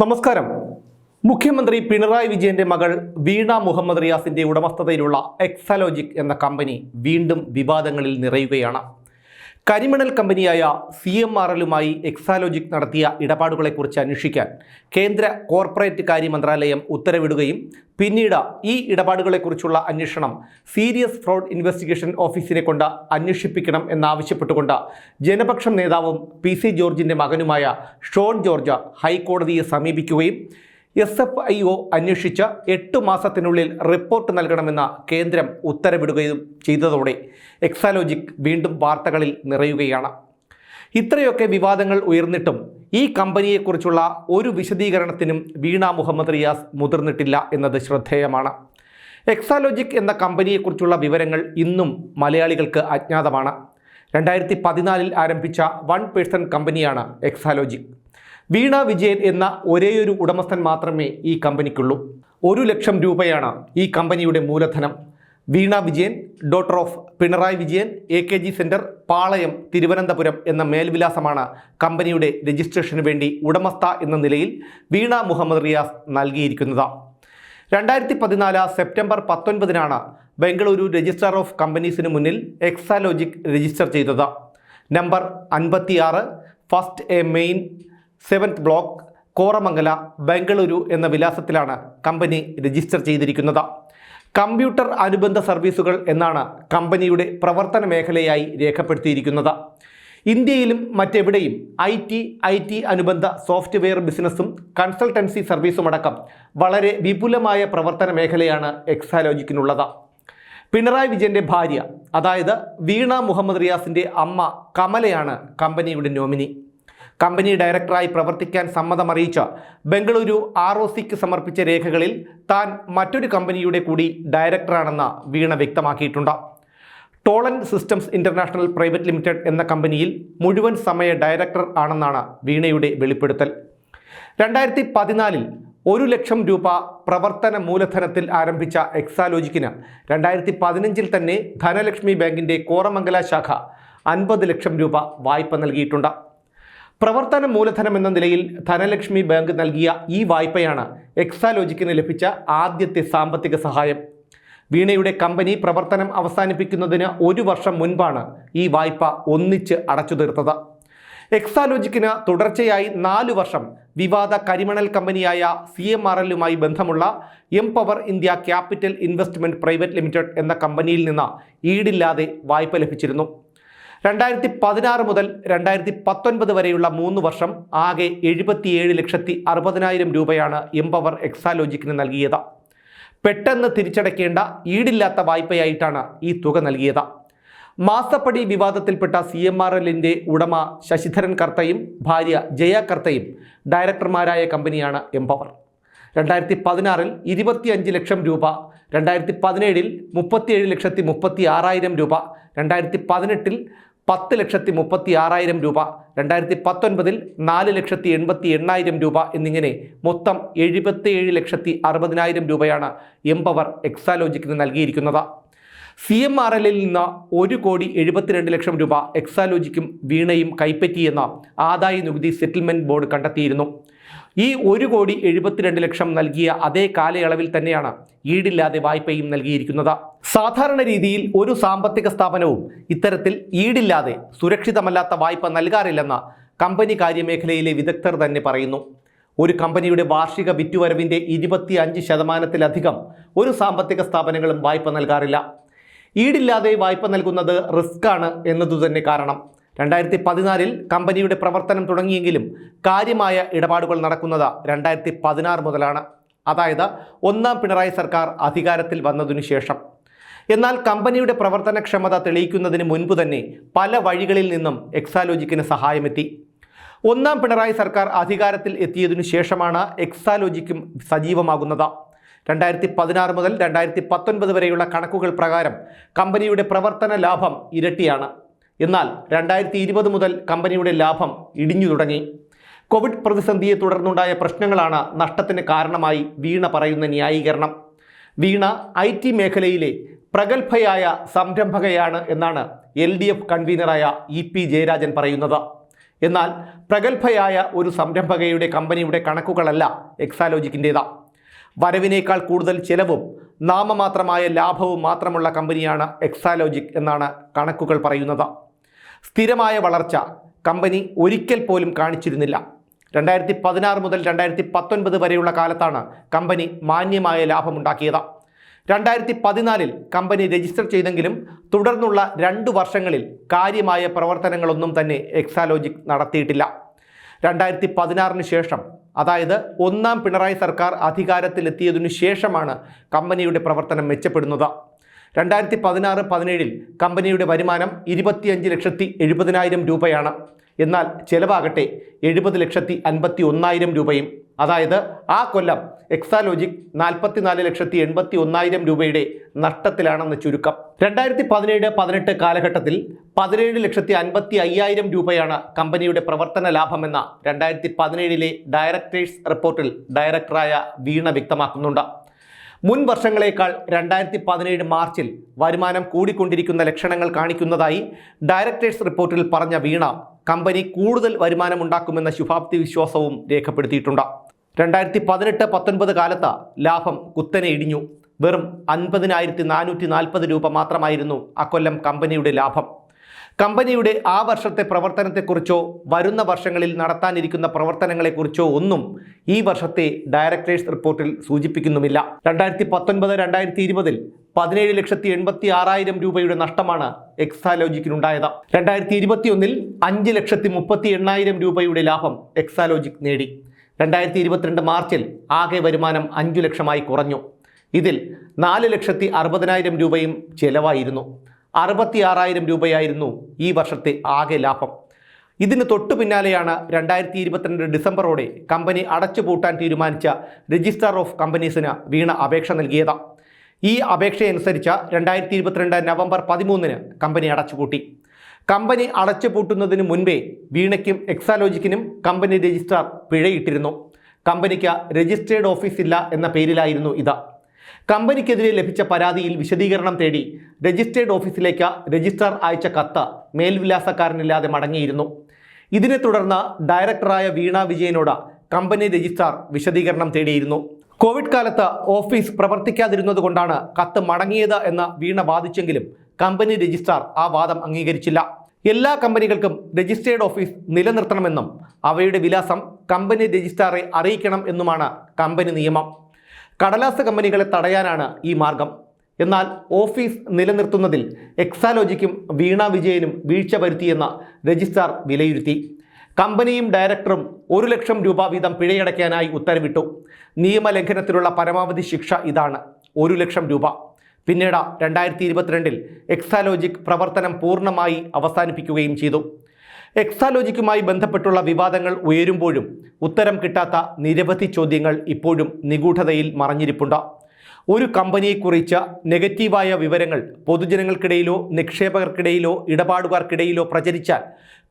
നമസ്കാരം. മുഖ്യമന്ത്രി പിണറായി വിജയന്റെ മകൾ വീണ മുഹമ്മദ് റിയാസിന്റെ ഉടമസ്ഥതയിലുള്ള എക്സാലോജിക് എന്ന കമ്പനി വീണ്ടും വിവാദങ്ങളിൽ നിറയുകയാണ്. കരിമണൽ കമ്പനിയായ സി എം ആർ എല്ലുമായി എക്സാലോജിക് നടത്തിയ ഇടപാടുകളെക്കുറിച്ച് അന്വേഷിക്കാൻ കേന്ദ്ര കോർപ്പറേറ്റ് കാര്യ മന്ത്രാലയം ഉത്തരവിടുകയും പിന്നീട് ഈ ഇടപാടുകളെക്കുറിച്ചുള്ള അന്വേഷണം സീരിയസ് ഫ്രോഡ് ഇൻവെസ്റ്റിഗേഷൻ ഓഫീസിനെ കൊണ്ട് അന്വേഷിപ്പിക്കണം എന്നാവശ്യപ്പെട്ടുകൊണ്ട് ജനപക്ഷം നേതാവും പി സി ജോർജിന്റെ മകനുമായ ഷോൺ ജോർജ് ഹൈക്കോടതിയെ സമീപിക്കുകയും എസ് എഫ് ഐ ഒ അന്വേഷിച്ച് എട്ട് മാസത്തിനുള്ളിൽ റിപ്പോർട്ട് നൽകണമെന്ന കേന്ദ്രം ഉത്തരവിടുകയും ചെയ്തതോടെ എക്സാലോജിക് വീണ്ടും വാർത്തകളിൽ നിറയുകയാണ്. ഇത്രയൊക്കെ വിവാദങ്ങൾ ഉയർന്നിട്ടും ഈ കമ്പനിയെക്കുറിച്ചുള്ള ഒരു വിശദീകരണത്തിനും വീണ മുഹമ്മദ് റിയാസ് മുതിർന്നിട്ടില്ല എന്നത് ശ്രദ്ധേയമാണ്. എക്സാലോജിക് എന്ന കമ്പനിയെക്കുറിച്ചുള്ള വിവരങ്ങൾ ഇന്നും മലയാളികൾക്ക് അജ്ഞാതമാണ്. രണ്ടായിരത്തി പതിനാലിൽ ആരംഭിച്ച വൺ പേഴ്സൺ കമ്പനിയാണ് എക്സാലോജിക്. വീണ വിജയൻ എന്ന ഒരേയൊരു ഉടമസ്ഥൻ മാത്രമേ ഈ കമ്പനിക്കുള്ളൂ. ഒരു ലക്ഷം രൂപയാണ് ഈ കമ്പനിയുടെ മൂലധനം. Veena Vijayan daughter of Pinarayi Vijayan A K G centre Palayam Thiruvananthapuram എന്ന മേൽവിലാസമാണ് കമ്പനിയുടെ രജിസ്ട്രേഷന് വേണ്ടി ഉടമസ്ഥ എന്ന നിലയിൽ വീണ മുഹമ്മദ് റിയാസ് നൽകിയിരിക്കുന്നത്. രണ്ടായിരത്തി പതിനാല് സെപ്റ്റംബർ പത്തൊൻപതിനാണ് ബംഗളൂരു രജിസ്ട്രാർ ഓഫ് കമ്പനീസിന് മുന്നിൽ എക്സാലോജിക് രജിസ്റ്റർ ചെയ്തത്. നമ്പർ അൻപത്തിയാറ് first A main seventh block Koramangala Bengaluru എന്ന വിലാസത്തിലാണ് കമ്പനി രജിസ്റ്റർ ചെയ്തിരിക്കുന്നത്. കമ്പ്യൂട്ടർ അനുബന്ധ സർവീസുകൾ എന്നാണ് കമ്പനിയുടെ പ്രവർത്തന മേഖലയായി രേഖപ്പെടുത്തിയിരിക്കുന്നത്. ഇന്ത്യയിലും മറ്റെവിടെയും ഐ ടി ഐ ടി അനുബന്ധ സോഫ്റ്റ്വെയർ ബിസിനസ്സും കൺസൾട്ടൻസി സർവീസും അടക്കം വളരെ വിപുലമായ പ്രവർത്തന മേഖലയാണ് എക്സാലോജിക്കിനുള്ളത്. പിണറായി വിജയന്റെ ഭാര്യ അതായത് വീണ മുഹമ്മദ് റിയാസിന്റെ അമ്മ കമലയാണ് കമ്പനിയുടെ നോമിനി. കമ്പനി ഡയറക്ടറായി പ്രവർത്തിക്കാൻ സമ്മതമറിയിച്ച ബംഗളൂരു ആർ ഒ സിക്ക് സമർപ്പിച്ച രേഖകളിൽ താൻ മറ്റൊരു കമ്പനിയുടെ കൂടി ഡയറക്ടറാണെന്ന് വീണ വ്യക്തമാക്കിയിട്ടുണ്ട്. Tolan systems international private limited എന്ന കമ്പനിയിൽ മുഴുവൻ സമയ ഡയറക്ടർ ആണെന്നാണ് വീണയുടെ വെളിപ്പെടുത്തൽ. രണ്ടായിരത്തി പതിനാലിൽ ഒരു ലക്ഷം രൂപ പ്രവർത്തന മൂലധനത്തിൽ ആരംഭിച്ച എക്സാലോജിക്കിന് രണ്ടായിരത്തി പതിനഞ്ചിൽ തന്നെ ധനലക്ഷ്മി ബാങ്കിന്റെ കോറമംഗല ശാഖ അൻപത് ലക്ഷം രൂപ വായ്പ നൽകിയിട്ടുണ്ട്. പ്രവർത്തന മൂലധനം എന്ന നിലയിൽ ധനലക്ഷ്മി ബാങ്ക് നൽകിയ ഈ വായ്പയാണ് എക്സാലോജിക്കിന് ലഭിച്ച ആദ്യത്തെ സാമ്പത്തിക സഹായം. വീണയുടെ കമ്പനി പ്രവർത്തനം അവസാനിപ്പിക്കുന്നതിന് ഒരു വർഷം മുൻപാണ് ഈ വായ്പ ഒന്നിച്ച് അടച്ചു തീർത്തത്. എക്സാലോജിക്കിന് തുടർച്ചയായി നാല് വർഷം വിവാദ കരിമണൽ കമ്പനിയായ സി എം ആർ എല്ലുമായി ബന്ധമുള്ള empower India capital investment private limited എന്ന കമ്പനിയിൽ നിന്ന് ഈടില്ലാതെ വായ്പ ലഭിച്ചിരുന്നു. രണ്ടായിരത്തി പതിനാറ് മുതൽ രണ്ടായിരത്തി പത്തൊൻപത് വരെയുള്ള മൂന്ന് വർഷം ആകെ എഴുപത്തിയേഴ് ലക്ഷത്തി അറുപതിനായിരം രൂപയാണ് എംപവർ എക്സാലോജിക്കിന് നൽകിയത്. പെട്ടെന്ന് തിരിച്ചടയ്ക്കേണ്ട ഈടില്ലാത്ത വായ്പയായിട്ടാണ് ഈ തുക നൽകിയത്. മാസപ്പടി വിവാദത്തിൽപ്പെട്ട സി എം ആർ എല്ലിന്റെ ഉടമ ശശിധരൻ കർത്തയും ഭാര്യ ജയ കർത്തയും ഡയറക്ടർമാരായ കമ്പനിയാണ് എംപവർ. രണ്ടായിരത്തി പതിനാറിൽ ഇരുപത്തിയഞ്ച് ലക്ഷം രൂപ രണ്ടായിരത്തി പതിനേഴിൽ മുപ്പത്തിയേഴ് ലക്ഷത്തി മുപ്പത്തി ആറായിരം രൂപ രണ്ടായിരത്തി പതിനെട്ടിൽ പത്ത് ലക്ഷത്തി മുപ്പത്തി ആറായിരം രൂപ രണ്ടായിരത്തി പത്തൊൻപതിൽ നാല് ലക്ഷത്തി എൺപത്തി എണ്ണായിരം രൂപ എന്നിങ്ങനെ മൊത്തം എഴുപത്തിയേഴ് ലക്ഷത്തി അറുപതിനായിരം രൂപയാണ് എംപവർ എക്സാലോജിക്കിന് നൽകിയിരിക്കുന്നത്. സി എം ആർ എല്ലിൽ നിന്ന് ഒരു കോടി എഴുപത്തിരണ്ട് ലക്ഷം രൂപ എക്സാലോജിക്കും വീണയും കൈപ്പറ്റിയെന്ന് ആദായ നികുതി സെറ്റിൽമെന്റ് ബോർഡ് കണ്ടെത്തിയിരുന്നു. ഈ ഒരു കോടി എഴുപത്തിരണ്ട് ലക്ഷം നൽകിയ അതേ കാലയളവിൽ തന്നെയാണ് ഈടില്ലാതെ വായ്പയും നൽകിയിരിക്കുന്നത്. സാധാരണ രീതിയിൽ ഒരു സാമ്പത്തിക സ്ഥാപനവും ഇത്തരത്തിൽ ഈടില്ലാതെ സുരക്ഷിതമല്ലാത്ത വായ്പ നൽകാറില്ലെന്ന് കമ്പനി കാര്യമേഖലയിലെ വിദഗ്ധർ തന്നെ പറയുന്നു. ഒരു കമ്പനിയുടെ വാർഷിക വിറ്റുവരവിന്റെ ഇരുപത്തി അഞ്ച് ശതമാനത്തിലധികം ഒരു സാമ്പത്തിക സ്ഥാപനങ്ങളും വായ്പ നൽകാറില്ല. ഈടില്ലാതെ വായ്പ നൽകുന്നത് റിസ്ക്കാണ് എന്നതുതന്നെ കാരണം. രണ്ടായിരത്തി പതിനാലിൽ കമ്പനിയുടെ പ്രവർത്തനം തുടങ്ങിയെങ്കിലും കാര്യമായ ഇടപാടുകൾ നടക്കുന്നത് രണ്ടായിരത്തി പതിനാറ് മുതലാണ്. അതായത് ഒന്നാം പിണറായി സർക്കാർ അധികാരത്തിൽ വന്നതിനു ശേഷം. എന്നാൽ കമ്പനിയുടെ പ്രവർത്തനക്ഷമത തെളിയിക്കുന്നതിന് മുൻപ് തന്നെ പല വഴികളിൽ നിന്നും എക്സാലോജിക്കിന് സഹായമെത്തി. ഒന്നാം പിണറായി സർക്കാർ അധികാരത്തിൽ എത്തിയതിനു ശേഷമാണ് എക്സാലോജിക്കും സജീവമാകുന്നത്. രണ്ടായിരത്തി പതിനാറ് മുതൽ രണ്ടായിരത്തി പത്തൊൻപത് വരെയുള്ള കണക്കുകൾ പ്രകാരം കമ്പനിയുടെ പ്രവർത്തന ലാഭം ഇരട്ടിയാണ്. എന്നാൽ രണ്ടായിരത്തി ഇരുപത് മുതൽ കമ്പനിയുടെ ലാഭം ഇടിഞ്ഞു തുടങ്ങി. കോവിഡ് പ്രതിസന്ധിയെ തുടർന്നുണ്ടായ പ്രശ്നങ്ങളാണ് നഷ്ടത്തിന് കാരണമായി വീണ പറയുന്ന ന്യായീകരണം. വീണ ഐ ടി മേഖലയിലെ പ്രഗത്ഭയായ സംരംഭകയാണ് എന്നാണ് എൽ ഡി എഫ് കൺവീനറായ ഇ പി ജയരാജൻ പറയുന്നത്. എന്നാൽ പ്രഗത്ഭയായ ഒരു സംരംഭകയുടെ കമ്പനിയുടെ കണക്കുകളല്ല എക്സാലോജിക്കിന്റേത്. വരവിനേക്കാൾ കൂടുതൽ ചിലവും നാമമാത്രമായ ലാഭവും മാത്രമുള്ള കമ്പനിയാണ് എക്സാലോജിക് എന്നാണ് കണക്കുകൾ പറയുന്നത്. സ്ഥിരമായ വളർച്ച കമ്പനി ഒരിക്കൽ പോലും കാണിച്ചിരുന്നില്ല. രണ്ടായിരത്തി പതിനാറ് മുതൽ രണ്ടായിരത്തി പത്തൊൻപത് വരെയുള്ള കാലത്താണ് കമ്പനി മാന്യമായ ലാഭമുണ്ടാക്കിയത്. രണ്ടായിരത്തി പതിനാലിൽ കമ്പനി രജിസ്റ്റർ ചെയ്തെങ്കിലും തുടർന്നുള്ള രണ്ട് വർഷങ്ങളിൽ കാര്യമായ പ്രവർത്തനങ്ങളൊന്നും തന്നെ എക്സാലോജിക് നടത്തിയിട്ടില്ല. രണ്ടായിരത്തി പതിനാറിന് ശേഷം അതായത് ഒന്നാം പിണറായി സർക്കാർ അധികാരത്തിലെത്തിയതിനു ശേഷമാണ് കമ്പനിയുടെ പ്രവർത്തനം മെച്ചപ്പെടുന്നത്. രണ്ടായിരത്തി പതിനാറ് പതിനേഴിൽ കമ്പനിയുടെ വരുമാനം ഇരുപത്തിയഞ്ച് ലക്ഷത്തി എഴുപതിനായിരം രൂപയാണ്. എന്നാൽ ചെലവാകട്ടെ എഴുപത് ലക്ഷത്തി അൻപത്തി ഒന്നായിരം രൂപയും. അതായത് ആ കൊല്ലം എക്സാലോജിക് നാൽപ്പത്തിനാല് ലക്ഷത്തി എൺപത്തി ഒന്നായിരം രൂപയുടെ നഷ്ടത്തിലാണെന്ന് ചുരുക്കം. രണ്ടായിരത്തി പതിനേഴ് പതിനെട്ട് കാലഘട്ടത്തിൽ പതിനേഴ് ലക്ഷത്തി അൻപത്തി അയ്യായിരം രൂപയാണ് കമ്പനിയുടെ പ്രവർത്തന ലാഭമെന്ന രണ്ടായിരത്തി പതിനേഴിലെ ഡയറക്ടേഴ്സ് റിപ്പോർട്ടിൽ ഡയറക്ടറായ വീണ വ്യക്തമാക്കുന്നുണ്ട്. മുൻ വർഷങ്ങളേക്കാൾ രണ്ടായിരത്തി പതിനേഴ് മാർച്ചിൽ വരുമാനം കൂടിക്കൊണ്ടിരിക്കുന്ന ലക്ഷണങ്ങൾ കാണിക്കുന്നതായി ഡയറക്ടേഴ്സ് റിപ്പോർട്ടിൽ പറഞ്ഞ വീണ കമ്പനി കൂടുതൽ വരുമാനമുണ്ടാക്കുമെന്ന ശുഭാപ്തി വിശ്വാസവും രേഖപ്പെടുത്തിയിട്ടുണ്ട്. രണ്ടായിരത്തി പതിനെട്ട് പത്തൊൻപത് കാലത്ത് ലാഭം കുത്തനെ ഇടിഞ്ഞു. വെറും അൻപതിനായിരത്തി നാനൂറ്റി നാൽപ്പത് രൂപ മാത്രമായിരുന്നു അക്കൊല്ലം കമ്പനിയുടെ ലാഭം. കമ്പനിയുടെ ആ വർഷത്തെ പ്രവർത്തനത്തെക്കുറിച്ചോ വരുന്ന വർഷങ്ങളിൽ നടത്താനിരിക്കുന്ന പ്രവർത്തനങ്ങളെക്കുറിച്ചോ ഒന്നും ഈ വർഷത്തെ ഡയറക്ടേഴ്സ് റിപ്പോർട്ടിൽ സൂചിപ്പിക്കുന്നുമില്ല. രണ്ടായിരത്തി പത്തൊൻപത് രണ്ടായിരത്തി ഇരുപതിൽ പതിനേഴ് ലക്ഷത്തി എൺപത്തി ആറായിരം രൂപയുടെ നഷ്ടമാണ് എക്സാലോജിക്കിനുണ്ടായത്. രണ്ടായിരത്തി ഇരുപത്തിയൊന്നിൽ അഞ്ച് ലക്ഷത്തി മുപ്പത്തി എണ്ണായിരം രൂപയുടെ ലാഭം എക്സാലോജിക് നേടി. രണ്ടായിരത്തി ഇരുപത്തിരണ്ട് മാർച്ചിൽ ആകെ വരുമാനം അഞ്ചു ലക്ഷമായി കുറഞ്ഞു. ഇതിൽ നാല് ലക്ഷത്തി അറുപതിനായിരം രൂപയും ചെലവായിരുന്നു. അറുപത്തി ആറായിരം രൂപയായിരുന്നു ഈ വർഷത്തെ ആകെ ലാഭം. ഇതിന് തൊട്ടു പിന്നാലെയാണ് രണ്ടായിരത്തി ഇരുപത്തിരണ്ട് ഡിസംബറോടെ കമ്പനി അടച്ചുപൂട്ടാൻ തീരുമാനിച്ച രജിസ്ട്രാർ ഓഫ് കമ്പനീസിന് വീണ അപേക്ഷ നൽകിയത്. ഈ അപേക്ഷയനുസരിച്ച് രണ്ടായിരത്തി ഇരുപത്തിരണ്ട് നവംബർ പതിമൂന്നിന് കമ്പനി അടച്ചുപൂട്ടി. കമ്പനി അടച്ചുപൂട്ടുന്നതിന് മുൻപേ വീണയ്ക്കും എക്സാലോജിക്കിനും കമ്പനി രജിസ്ട്രാർ പിഴയിട്ടിരുന്നു. കമ്പനിക്ക് രജിസ്ട്രേഡ് ഓഫീസ് ഇല്ല എന്ന പേരിലായിരുന്നു ഇത്. കമ്പനിക്കെതിരെ ലഭിച്ച പരാതിയിൽ വിശദീകരണം തേടി രജിസ്ട്രേഡ് ഓഫീസിലേക്ക് രജിസ്ട്രാർ അയച്ച കത്ത് മേൽവിലാസക്കാരനില്ലാതെ മടങ്ങിയിരുന്നു. ഇതിനെ തുടർന്ന് ഡയറക്ടറായ വീണ വിജയനോട് കമ്പനി രജിസ്ട്രാർ വിശദീകരണം തേടിയിരുന്നു. കോവിഡ് കാലത്ത് ഓഫീസ് പ്രവർത്തിക്കാതിരുന്നതുകൊണ്ടാണ് കത്ത് മടങ്ങിയത് എന്ന് വീണ വാദിച്ചെങ്കിലും കമ്പനി രജിസ്ട്രാർ ആ വാദം അംഗീകരിച്ചില്ല. എല്ലാ കമ്പനികൾക്കും രജിസ്ട്രേഡ് ഓഫീസ് നിലനിർത്തണമെന്നും അവയുടെ വിലാസം കമ്പനി രജിസ്ട്രാറെ അറിയിക്കണം എന്നുമാണ് കമ്പനി നിയമം. കടലാസ് കമ്പനികളെ തടയാനാണ് ഈ മാർഗം. എന്നാൽ ഓഫീസ് നിലനിർത്തുന്നതിൽ എക്സാലോജിക്കും വീണ വിജയനും വീഴ്ച വരുത്തിയെന്ന് രജിസ്ട്രാർ വിലയിരുത്തി. കമ്പനിയും ഡയറക്ടറും ഒരു ലക്ഷം രൂപ വീതം പിഴയടയ്ക്കാനായി ഉത്തരവിട്ടു. നിയമലംഘനത്തിലുള്ള പരമാവധി ശിക്ഷ ഇതാണ്. ഒരു ലക്ഷം രൂപ. പിന്നീട് രണ്ടായിരത്തി ഇരുപത്തിരണ്ടിൽ എക്സാലോജിക് പ്രവർത്തനം പൂർണമായി അവസാനിപ്പിക്കുകയും ചെയ്തു. എക്സാലോജിക്കുമായി ബന്ധപ്പെട്ടുള്ള വിവാദങ്ങൾ ഉയരുമ്പോഴും ഉത്തരം കിട്ടാത്ത നിരവധി ചോദ്യങ്ങൾ ഇപ്പോഴും നിഗൂഢതയിൽ മറഞ്ഞിരിപ്പുണ്ട്. ഒരു കമ്പനിയെക്കുറിച്ച് നെഗറ്റീവായ വിവരങ്ങൾ പൊതുജനങ്ങൾക്കിടയിലോ നിക്ഷേപകർക്കിടയിലോ ഇടപാടുകാർക്കിടയിലോ പ്രചരിച്ചാൽ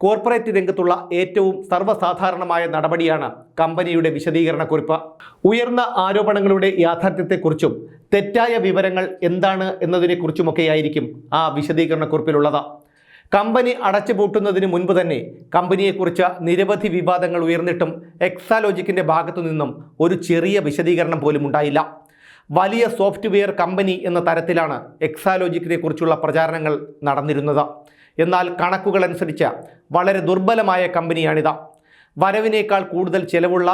കോർപ്പറേറ്റ് രംഗത്തുള്ള ഏറ്റവും സർവസാധാരണമായ നടപടിയാണ് കമ്പനിയുടെ വിശദീകരണക്കുറിപ്പ്. ഉയർന്ന ആരോപണങ്ങളുടെ യാഥാർത്ഥ്യത്തെക്കുറിച്ചും തെറ്റായ വിവരങ്ങൾ എന്താണ് എന്നതിനെക്കുറിച്ചുമൊക്കെയായിരിക്കും ആ വിശദീകരണക്കുറിപ്പിലുള്ളത്. കമ്പനി അടച്ചുപൂട്ടുന്നതിന് മുൻപ് തന്നെ കമ്പനിയെക്കുറിച്ച് നിരവധി വിവാദങ്ങൾ ഉയർന്നിട്ടും എക്സാലോജിക്കിന്റെ ഭാഗത്തു നിന്നും ഒരു ചെറിയ വിശദീകരണം പോലും ഉണ്ടായില്ല. വലിയ സോഫ്റ്റ്വെയർ കമ്പനി എന്ന തരത്തിലാണ് എക്സാലോജിക്കിനെ കുറിച്ചുള്ള പ്രചാരണങ്ങൾ നടന്നിരുന്നത്. എന്നാൽ കണക്കുകൾ അനുസരിച്ച് വളരെ ദുർബലമായ കമ്പനിയാണിത്. വരവിനേക്കാൾ കൂടുതൽ ചെലവുള്ള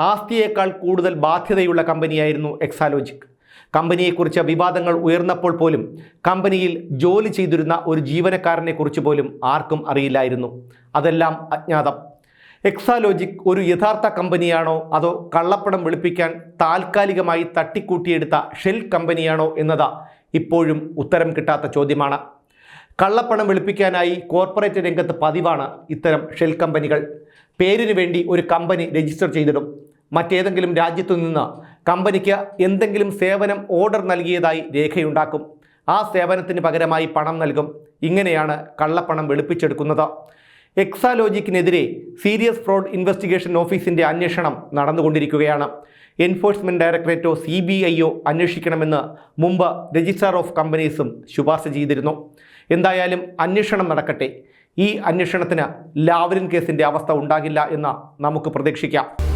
ആസ്തിയേക്കാൾ കൂടുതൽ ബാധ്യതയുള്ള കമ്പനിയായിരുന്നു എക്സാലോജിക്. കമ്പനിയെക്കുറിച്ച് വിവാദങ്ങൾ ഉയർന്നപ്പോൾ പോലും കമ്പനിയിൽ ജോലി ചെയ്തിരുന്ന ഒരു ജീവനക്കാരനെക്കുറിച്ച് പോലും ആർക്കും അറിയില്ലായിരുന്നു. അതെല്ലാം അജ്ഞാതം. എക്സാലോജിക് ഒരു യഥാർത്ഥ കമ്പനിയാണോ അതോ കള്ളപ്പണം വെളുപ്പിക്കാൻ താൽക്കാലികമായി തട്ടിക്കൂട്ടിയെടുത്ത ഷെൽ കമ്പനിയാണോ എന്നത് ഇപ്പോഴും ഉത്തരം കിട്ടാത്ത ചോദ്യമാണ്. കള്ളപ്പണം വെളുപ്പിക്കാനായി കോർപ്പറേറ്റ് രംഗത്ത് പതിവാണ് ഇത്തരം ഷെൽ കമ്പനികൾ. പേരിന് വേണ്ടി ഒരു കമ്പനി രജിസ്റ്റർ ചെയ്തിടും. മറ്റേതെങ്കിലും രാജ്യത്തു നിന്ന് കമ്പനിക്ക് എന്തെങ്കിലും സേവനം ഓർഡർ നൽകിയതായി രേഖയുണ്ടാക്കും. ആ സേവനത്തിന് പകരമായി പണം നൽകും. ഇങ്ങനെയാണ് കള്ളപ്പണം വെളുപ്പിച്ചെടുക്കുന്നത്. എക്സാലോജിക്കിനെതിരെ സീരിയസ് ഫ്രോഡ് ഇൻവെസ്റ്റിഗേഷൻ ഓഫീസിന്റെ അന്വേഷണം നടന്നുകൊണ്ടിരിക്കുകയാണ്. എൻഫോഴ്സ്മെന്റ് ഡയറക്ടറേറ്റോ സി ബി ഐയോ അന്വേഷിക്കണമെന്ന് മുമ്പ് രജിസ്ട്രാർ ഓഫ് കമ്പനീസും ശുപാർശ ചെയ്തിരുന്നു. എന്തായാലും അന്വേഷണം നടക്കട്ടെ. ഈ അന്വേഷണത്തിന് ലാവലിൻ കേസിന്റെ അവസ്ഥ ഉണ്ടാകില്ല എന്ന് നമുക്ക് പ്രതീക്ഷിക്കാം.